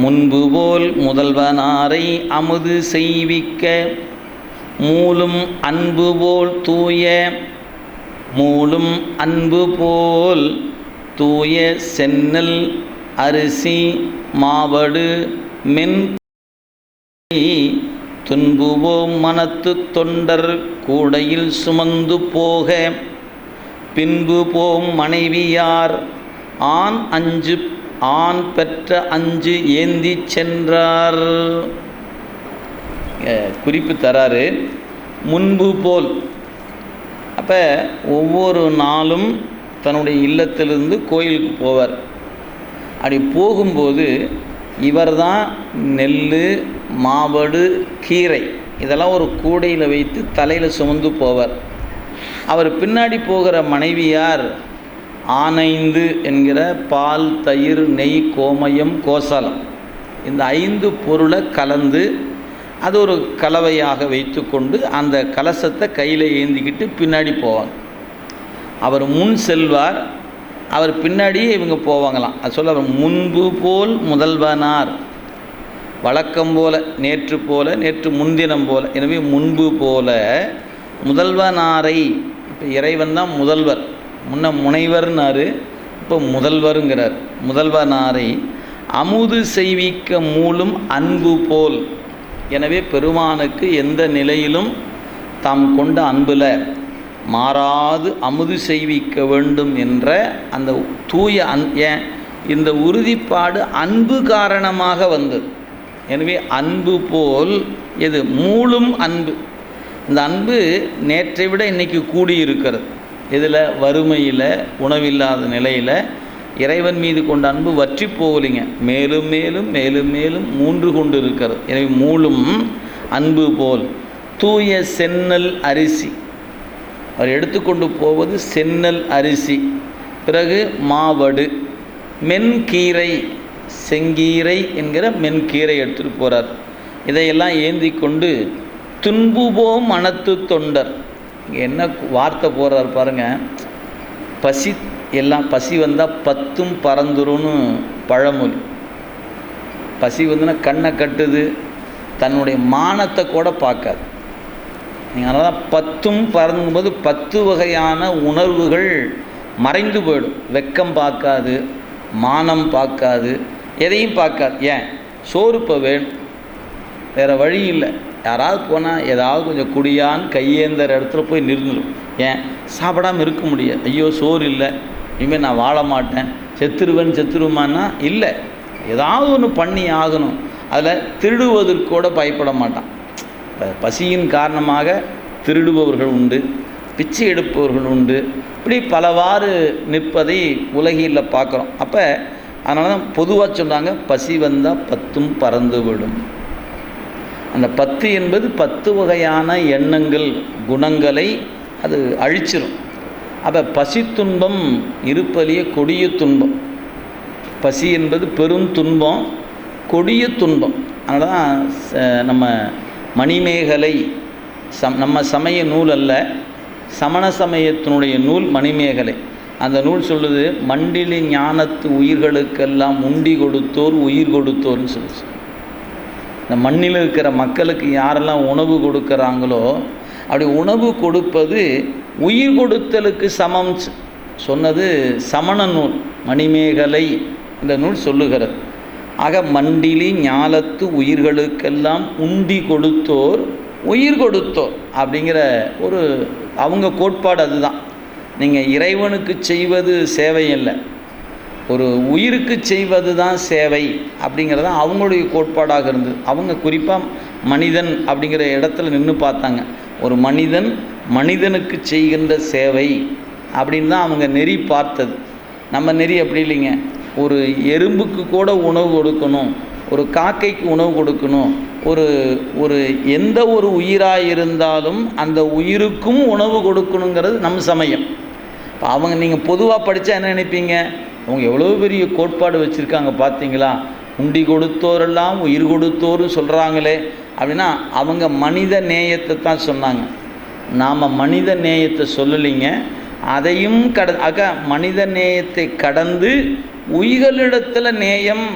முன்பு போல் முதல்வனாரை அமுது செய்விக்க மூலும் அன்பு போல் தூய மூலும் அன்பு போல் தூய சென்னல் அரிசி மாவடு மென் துன்புவோம் மனத்து தொண்டர் கூடையில் சுமந்து போக பின்பு போம் மனைவியார் ஆண் அஞ்சு ஆண் பெற்ற அஞ்சு ஏந்தி சென்றார். குறிப்பு தராரு. முன்பு போல். அப்போ ஒவ்வொரு நாளும் தன்னுடைய இல்லத்திலிருந்து கோயிலுக்கு போவார். அப்படி போகும்போது இவர் தான் நெல் மாவடு கீரை இதெல்லாம் ஒரு கூடையில் வைத்து தலையில் சுமந்து போவார். அவர் பின்னாடி போகிற மனைவியார் ஆனைந்து என்கிற பால் தயிர் நெய் கோமயம் கோசலம். இந்த ஐந்து பொருளை கலந்து அது ஒரு கலவையாக வைத்துக்கொண்டு அந்த கலசத்தை கையில் ஏந்திக்கிட்டு பின்னாடி போவாங்க. அவர் முன் செல்வார் அவர் பின்னாடியே இவங்க போவாங்களாம். அது சொல்ல அவர் முன்பு போல் முதல்வனார். வழக்கம் போல நேற்று போல நேற்று முன்தினம் போல. எனவே முன்பு போல முதல்வனாரை இப்போ இறைவன் தான் முதல்வர். முன்ன முனைவர்னாரு இப்போ முதல்வருங்கிறார். முதல்வனாரை அமுது செய்விக்க மூலும் அன்பு போல். எனவே பெருமானுக்கு எந்த நிலையிலும் தாம் கொண்ட அன்பில் மாறாது அமுது செய்விக்க வேண்டும் என்ற அந்த தூய அன் ஏன் இந்த உறுதிப்பாடு அன்பு காரணமாக வந்தது. எனவே அன்பு போல் எது? மூலும் அன்பு. இந்த அன்பு நேற்றை விட இன்றைக்கி கூடி இருக்கிறது இதில் வறுமையில் உணவில்லாத நிலையில் இறைவன் மீது கொண்ட அன்பு வற்றி போகலிங்க. மேலும் மேலும் மேலும் மேலும் மூன்று கொண்டு இருக்கிறது. எனவே மூலும் அன்பு போல். தூய சென்னல் அரிசி. அவர் எடுத்துக்கொண்டு போவது சென்னல் அரிசி. பிறகு மாவடு. மென்கீரை செங்கீரை என்கிற மென்கீரை எடுத்துகிட்டு போகிறார் இதையெல்லாம் ஏந்தி கொண்டு துன்புபோம் மனத்து தொண்டர். என்ன வார்த்தை போடுறார் பாருங்கள் பசி எல்லாம் பசி வந்தால் பத்தும் பறந்துரும்னு பழமொழி. பசி வந்துன்னா கண்ணை கட்டுது தன்னுடைய மானத்தை கூட பார்க்காது. நீங்கள் அதனால் தான் பத்தும் பறந்தும்போது பத்து வகையான உணர்வுகள் மறைந்து போயிடும். வெக்கம் பார்க்காது மானம் பார்க்காது எதையும் பார்க்காது. ஏன்? சோறு இப்போ வேணும். வேறு வழி இல்லை. யாராவது போனால் ஏதாவது கொஞ்சம் குடியான் கையேந்தற இடத்துல போய் நிறுந்துடும் ஏன்? சாப்பிடாம இருக்க முடியாது. ஐயோ சோறு இல்லை. இனிமேல் நான் வாழ மாட்டேன். செத்துருவன் செத்துருவான்னா இல்லை. ஏதாவது ஒன்று பண்ணி ஆகணும். அதில் திருடுவதற்கு கூட பயப்பட மாட்டான். இப்போ பசியின் காரணமாக திருடுபவர்கள் உண்டு. பிச்சை எடுப்பவர்கள் உண்டு. இப்படி பலவாறு நிற்பதை உலகில் பார்க்குறோம். அப்போ அதனால தான் பொதுவாக சொன்னாங்க பசி வந்தால் பத்தும் பறந்து விடும் அந்த பத்து என்பது பத்து வகையான எண்ணங்கள் குணங்களை அது அழிச்சிரும். அப்போ பசி துன்பம் இருப்பலிய கொடிய துன்பம். பசி என்பது பெரும் துன்பம் கொடிய துன்பம். அதனால் தான் ச- நம்ம மணிமேகலை சம் நம்ம சமய நூல் அல்ல சமண சமயத்தினுடைய நூல் மணிமேகலை. அந்த நூல் சொல்லுது மண்டிலி ஞானத்து உயிர்களுக்கெல்லாம் உண்டி கொடுத்தோர் உயிர் கொடுத்தோர்னு சொல்லுச்சு இந்த மண்ணில் இருக்கிற மக்களுக்கு யாரெல்லாம் உணவு கொடுக்குறாங்களோ அப்படி உணவு கொடுப்பது உயிர் கொடுத்தலுக்கு சமம் சொன்னது சமண நூல் மணிமேகலை இந்த நூல் சொல்லுகிறது. ஆக மண்டிலி ஞாலத்து உயிர்களுக்கெல்லாம் உண்டி கொடுத்தோர் உயிர் கொடுத்தோர் அப்படிங்கிற ஒரு அவங்க கோட்பாடு அதுதான். நீங்கள் இறைவனுக்கு செய்வது சேவை இல்லை ஒரு உயிருக்கு செய்வது தான் சேவை அப்படிங்கிறது தான் அவங்களுடைய கோட்பாடாக இருந்தது. அவங்க குறிப்பாக மனிதன் அப்படிங்கிற இடத்துல நின்று பார்த்தாங்க. ஒரு மனிதன் மனிதனுக்கு செய்கின்ற சேவை அப்படின்னு தான் அவங்க நெறி பார்த்தது. நம்ம நெறி அப்படி இல்லைங்க. ஒரு எறும்புக்கு கூட உணவு கொடுக்கணும் ஒரு காக்கைக்கு உணவு கொடுக்கணும் ஒரு ஒரு எந்த ஒரு உயிராக இருந்தாலும் அந்த உயிருக்கும் உணவு கொடுக்கணுங்கிறது நம் சமயம். இப்போ அவங்க நீங்கள் பொதுவாக படித்தா என்ன நினைப்பீங்க? அவங்க எவ்வளோ பெரிய கோட்பாடு வச்சுருக்காங்க பார்த்தீங்களா? உண்டி கொடுத்தோரெல்லாம் உயிர் கொடுத்தோரும் சொல்கிறாங்களே அப்படின்னா அவங்க மனித நேயத்தை தான் சொன்னாங்க. நாம் மனித நேயத்தை சொல்லலைங்க. அதையும் கட ஆக மனித நேயத்தை கடந்து உயிர்களிடத்தில் நேயம்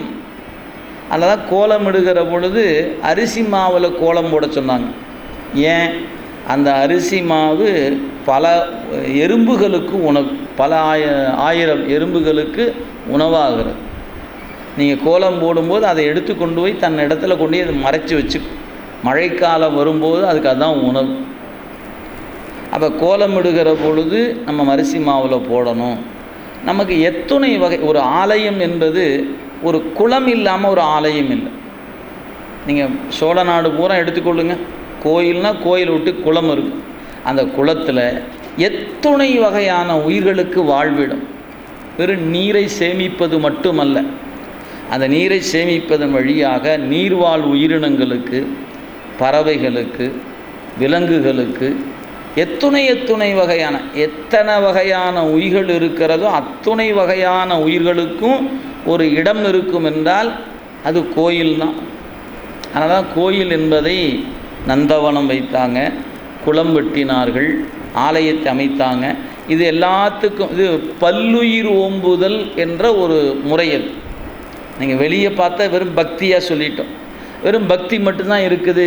அதில் தான் கோலமிடுகிற பொழுது அரிசி மாவில் கோலம் போட சொன்னாங்க. ஏன்? அந்த அரிசி மாவு பல எறும்புகளுக்கு உணவு பல ஆய ஆயிரம் எறும்புகளுக்கு உணவாகிறது. நீங்கள் கோலம் போடும்போது அதை எடுத்து கொண்டு போய் தன் இடத்துல கொண்டு போய் அதை மறைச்சி வச்சு மழைக்காலம் வரும்போது அதுக்கு அதுதான் உணவு. அப்போ கோலம் இடுகிற பொழுது நம்ம மரிசி மாவில் போடணும். நமக்கு எத்தனை வகை ஒரு ஆலயம் என்பது ஒரு குளம் இல்லாமல் ஒரு ஆலயம் இல்லை. நீங்கள் சோழ நாடு பூரா எடுத்துக்கொள்ளுங்க கோயில்னால் கோயில் விட்டு குளம் இருக்கும் அந்த குளத்தில் எத்துணை வகையான உயிர்களுக்கு வாழ்விடம். வெறும் நீரை சேமிப்பது மட்டுமல்ல அந்த நீரை சேமிப்பதன் வழியாக நீர்வாழ் உயிரினங்களுக்கு பறவைகளுக்கு விலங்குகளுக்கு எத்துணை எத்துணை வகையான எத்தனை வகையான உயிர்கள் இருக்கிறதோ அத்துணை வகையான உயிர்களுக்கும் ஒரு இடம் இருக்கும் என்றால் அது கோயில் தான் அதனால் தான் கோயில் என்பதை நந்தவனம் வைத்தாங்க. குளம் வெட்டினார்கள் ஆலயத்தை அமைத்தாங்க. இது எல்லாத்துக்கும் இது பல்லுயிர் ஓம்புதல் என்ற ஒரு முறையல் நீங்கள் வெளியே பார்த்தா வெறும் பக்தியாக சொல்லிட்டோம். வெறும் பக்தி மட்டும்தான் இருக்குது.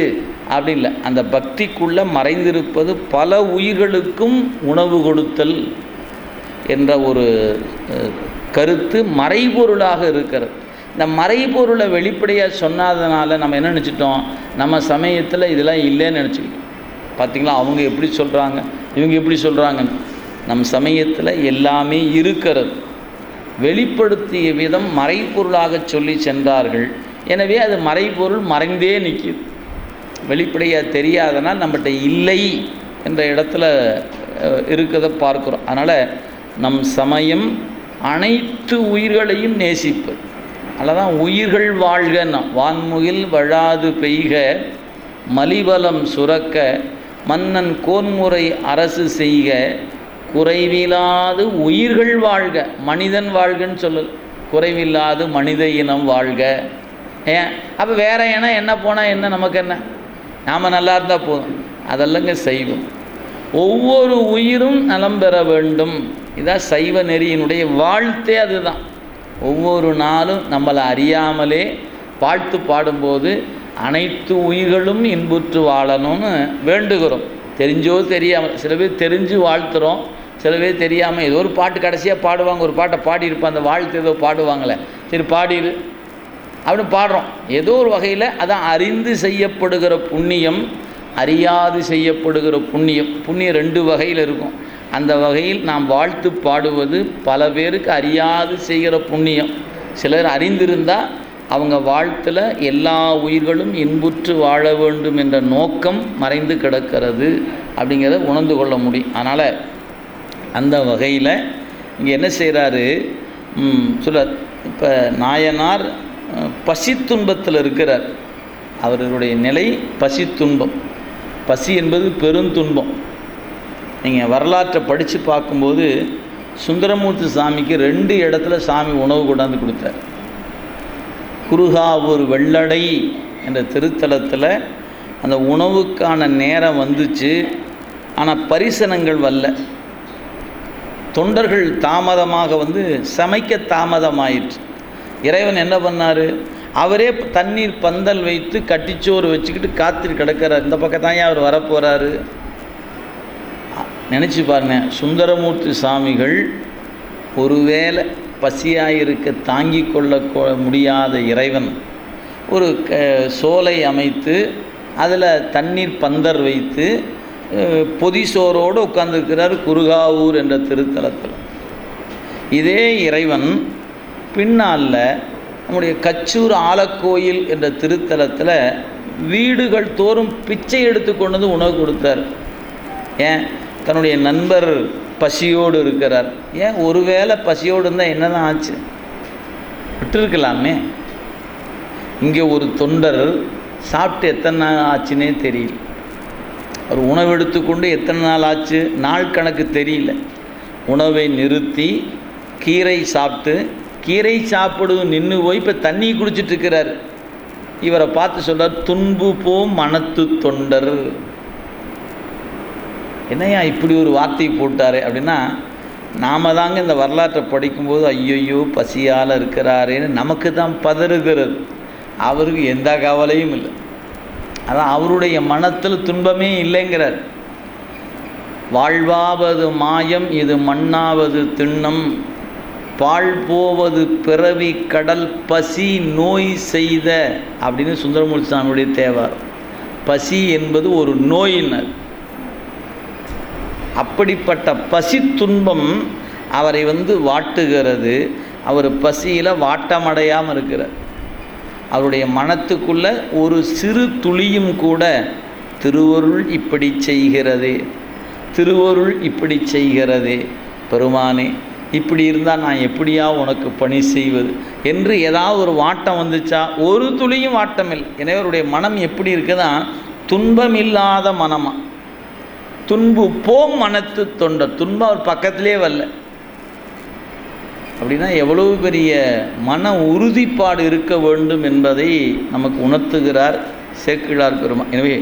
அப்படி இல்லை. அந்த பக்திக்குள்ளே மறைந்திருப்பது பல உயிர்களுக்கும் உணவு கொடுத்தல் என்ற ஒரு கருத்து மறைபொருளாக இருக்கிறது. இந்த மறைபொருளை வெளிப்படையாக சொன்னாதனால நம்ம என்ன நினச்சிட்டோம்? நம்ம சமயத்தில் இதெல்லாம் இல்லைன்னு நினச்சிக்கிட்டோம். பார்த்திங்களா அவங்க எப்படி சொல்கிறாங்க இவங்க எப்படி சொல்கிறாங்கன்னு நம் சமயத்தில் எல்லாமே இருக்கிறது. வெளிப்படுத்திய விதம் மறைப்பொருளாக சொல்லி சென்றார்கள். எனவே அது மறைப்பொருள் மறைந்தே நிற்கிது. வெளிப்படையாக தெரியாதனால் நம்மகிட்ட இல்லை என்ற இடத்துல இருக்கிறத பார்க்குறோம். அதனால் நம் சமயம் அனைத்து உயிர்களையும் நேசிப்பது அதான் உயிர்கள் வாழ்கன்னா வான்முகில் வழாது பெய்க மலிவலம் சுரக்க மன்னன் கோன்முறை அரசு செய்க குறைவிலாது உயிர்கள் வாழ்க. மனிதன் வாழ்கன்னு சொல்லல். குறைவில்லாது மனித இனம் வாழ்க. ஏன்? அப்போ வேற இனம் என்ன போனால் என்ன? நமக்கு என்ன? நாம் நல்லா இருந்தால் போதும். அதெல்லாங்க செய்வோம். ஒவ்வொரு உயிரும் நலம் பெற வேண்டும். இதான் சைவ நெறியினுடைய வாழ்த்தே அதுதான். ஒவ்வொரு நாளும் நம்மளை அறியாமலே வாழ்த்து பாடும்போது அனைத்து உயிர்களும் இன்புற்று வாழணும்னு வேண்டுகிறோம். தெரிஞ்சோ தெரியாமல் சில பேர் தெரிஞ்சு வாழ்த்துறோம். சில பேர் தெரியாமல் ஏதோ ஒரு பாட்டு கடைசியாக பாடுவாங்க ஒரு பாட்டை பாடியிருப்போம் அந்த வாழ்த்து ஏதோ பாடுவாங்களே. சரி பாடிரு. அப்படின்னு பாடுறோம். ஏதோ ஒரு வகையில் அதான் அறிந்து செய்யப்படுகிற புண்ணியம் அறியாது செய்யப்படுகிற புண்ணியம். புண்ணியம் ரெண்டு வகையில் இருக்கும். அந்த வகையில் நாம் வாழ்த்து பாடுவது பல பேருக்கு அறியாது செய்கிற புண்ணியம். சிலர் அறிந்திருந்தால் அவங்க வாழ்த்தில் எல்லா உயிர்களும் இன்புற்று வாழ வேண்டும் என்ற நோக்கம் மறைந்து கிடக்கிறது அப்படிங்கிறத உணர்ந்து கொள்ள முடியும். அதனால் அந்த வகையில் இங்கே என்ன செய்கிறாரு சொல்ல இப்போ நாயனார் பசி துன்பத்தில் இருக்கிறார். அவர்களுடைய நிலை பசி துன்பம் பசி என்பது பெருந்துன்பம் நீங்கள் வரலாற்றை படித்து பார்க்கும்போது சுந்தரமூர்த்தி சாமிக்கு ரெண்டு இடத்துல சாமி உணவு கொண்டாந்து கொடுத்தார். குருகாவூர் வெள்ளடை என்ற திருத்தலத்தில் அந்த உணவுக்கான நேரம் வந்துச்சு. ஆனால் பரிசனங்கள் வரல. தொண்டர்கள் தாமதமாக வந்து சமைக்க தாமதமாயிற்று. இறைவன் என்ன பண்ணார்? அவரே தண்ணீர் பந்தல் வைத்து கட்டிச்சோறு வச்சுக்கிட்டு காத்திட்டு கிடக்கிறார். இந்த பக்கம் தான் அவர் வரப்போகிறாரு நினச்சி பாருங்க. சுந்தரமூர்த்தி சாமிகள் ஒருவேளை பசியாக இருக்க கொள்ள முடியாத இறைவன். ஒரு க சோலை அமைத்து அதில் தண்ணீர் பந்தர் வைத்து பொதி பொதிசோரோடு உட்கார்ந்துருக்கிறார் குருகாவூர் என்ற திருத்தலத்தில். இதே இறைவன் பின்னால் நம்முடைய கச்சூர் ஆலக்கோயில் என்ற திருத்தலத்தில் வீடுகள் தோறும் பிச்சை எடுத்து கொண்டு வந்து உணவு கொடுத்தார். ஏன்? தன்னுடைய நண்பர் பசியோடு இருக்கிறார். ஏன்? ஒருவேளை பசியோடு இருந்தால் என்ன தான் ஆச்சு? விட்டுருக்கலாமே. இங்கே ஒரு தொண்டர் சாப்பிட்டு எத்தனை நாள் ஆச்சுன்னே தெரியல. ஒரு உணவு எடுத்துக்கொண்டு எத்தனை நாள் ஆச்சு? நாள் கணக்கு தெரியல. உணவை நிறுத்தி கீரை சாப்பிட்டு கீரை சாப்பிடுவது நின்று போய் இப்போ தண்ணி குடிச்சிட்டு இருக்கிறார். இவரை பார்த்து சொல்கிறார் துன்பு போ மனத்து தொண்டர். என்னையா இப்படி ஒரு வார்த்தை போட்டாரு அப்படின்னா நாம தாங்க இந்த வரலாற்றை படிக்கும்போது ஐயையோ பசியால் இருக்கிறாரேன்னு நமக்கு தான் பதறுகிறது. அவருக்கு எந்த கவலையும் இல்லை. அதான் அவருடைய மனத்தில் துன்பமே இல்லைங்கிறார். வாழ்வாவது மாயம் இது மண்ணாவது திண்ணம். பால் போவது பிறவி கடல் பசி நோய் செய்த அப்படின்னு சுந்தரமூர்த்தி சாமியுடைய தேவார் பசி என்பது ஒரு நோயினர். அப்படிப்பட்ட பசி துன்பம் அவரை வந்து வாட்டுகிறது. அவர் பசியில் வாட்டமடையாமல் இருக்கிறார். அவருடைய மனத்துக்குள்ள ஒரு சிறு துளியும் கூட திருவருள் இப்படி செய்கிறது. திருவருள் இப்படி செய்கிறது. பெருமானே இப்படி இருந்தால் நான் எப்படியா உனக்கு பணி செய்வது? என்று ஏதாவது ஒரு வாட்டம் வந்துச்சா? ஒரு துளியும் வாட்டம் இல்லை எனவே அவருடைய மனம் எப்படி இருக்குதான் துன்பமில்லாத மனமாக துன்பு போம் மனத்து தொண்ட. துன்பம் அவர் பக்கத்திலே வரல. அப்படின்னா எவ்வளவு பெரிய மன உறுதிப்பாடு இருக்க வேண்டும் என்பதை நமக்கு உணர்த்துகிறார் சேக்கிழார் பெருமா எனவே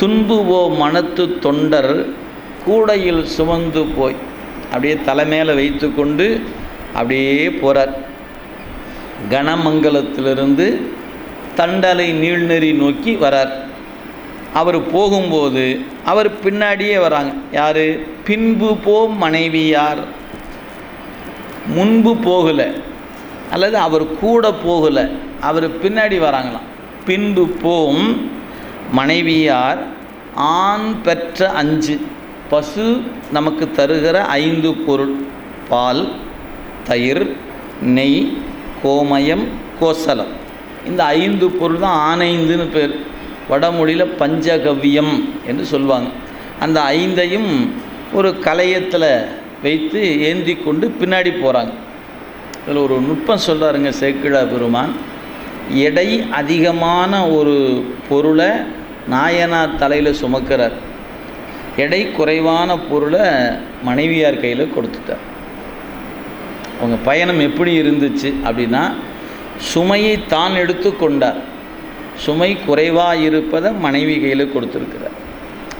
துன்புவோ மனத்து தொண்டர் கூடையில் சுமந்து போய் அப்படியே தலைமையில் வைத்து கொண்டு அப்படியே போகிறார் கனமங்கலத்திலிருந்து தண்டலை நீள்நெறி நோக்கி வரார். அவர் போகும்போது அவர் பின்னாடியே வராங்க. யார்? பின்பு போம் மனைவியார். முன்பு போகலை. அல்லது அவர் கூட போகலை. அவர் பின்னாடி வராங்களாம். பின்பு போம் மனைவியார் ஆண் பெற்ற அஞ்சு. பசு நமக்கு தருகிற ஐந்து பொருள். பால் தயிர் நெய் கோமயம் கோசலம். இந்த ஐந்து பொருள் தான் ஆனைந்துன்னு பேர். வடமொழியில் பஞ்சகவ்யம் என்று சொல்லுவாங்க. அந்த ஐந்தையும் ஒரு கலையத்தில் வைத்து ஏந்தி கொண்டு பின்னாடி போகிறாங்க இதில் ஒரு நுட்பம் சொல்கிறாருங்க சேக்கிழா பெருமான். எடை அதிகமான ஒரு பொருளை நாயனார் தலையில் சுமக்கிறார். எடை குறைவான பொருளை மனைவியார் கையில் கொடுத்துட்டார். அவங்க பயணம் எப்படி இருந்துச்சு அப்படின்னா சுமையை தான் எடுத்து கொண்டார். சுமை குறைவாக இருப்பதை மனைவி கையில் கொடுத்துருக்கிறார்.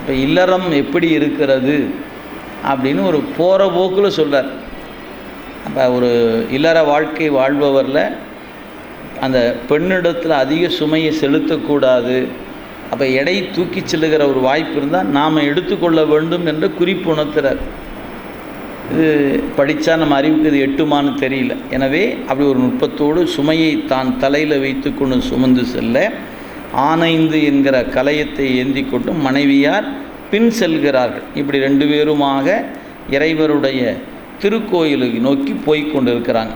இப்போ இல்லறம் எப்படி இருக்கிறது அப்படின்னு ஒரு போகிற போக்கில் சொல்கிறார் அப்போ ஒரு இல்லற வாழ்க்கை வாழ்பவரில் அந்த பெண்ணிடத்தில் அதிக சுமையை செலுத்தக்கூடாது. அப்போ எடை தூக்கி செல்லுகிற ஒரு வாய்ப்பு இருந்தால் நாம் எடுத்துக்கொள்ள வேண்டும் என்று குறிப்பு உணர்த்துறார். இது படித்தா நம்ம அறிவுக்கு இது எட்டுமான்னு தெரியல. எனவே அப்படி ஒரு நுட்பத்தோடு சுமையை தான் தலையில் வைத்து கொண்டு சுமந்து செல்ல ஆனைந்து என்கிற கலையத்தை ஏந்தி கொண்டு மனைவியார் பின் செல்கிறார்கள். இப்படி ரெண்டு பேருமாக இறைவருடைய திருக்கோயிலுக்கு நோக்கி போய் கொண்டிருக்கிறாங்க.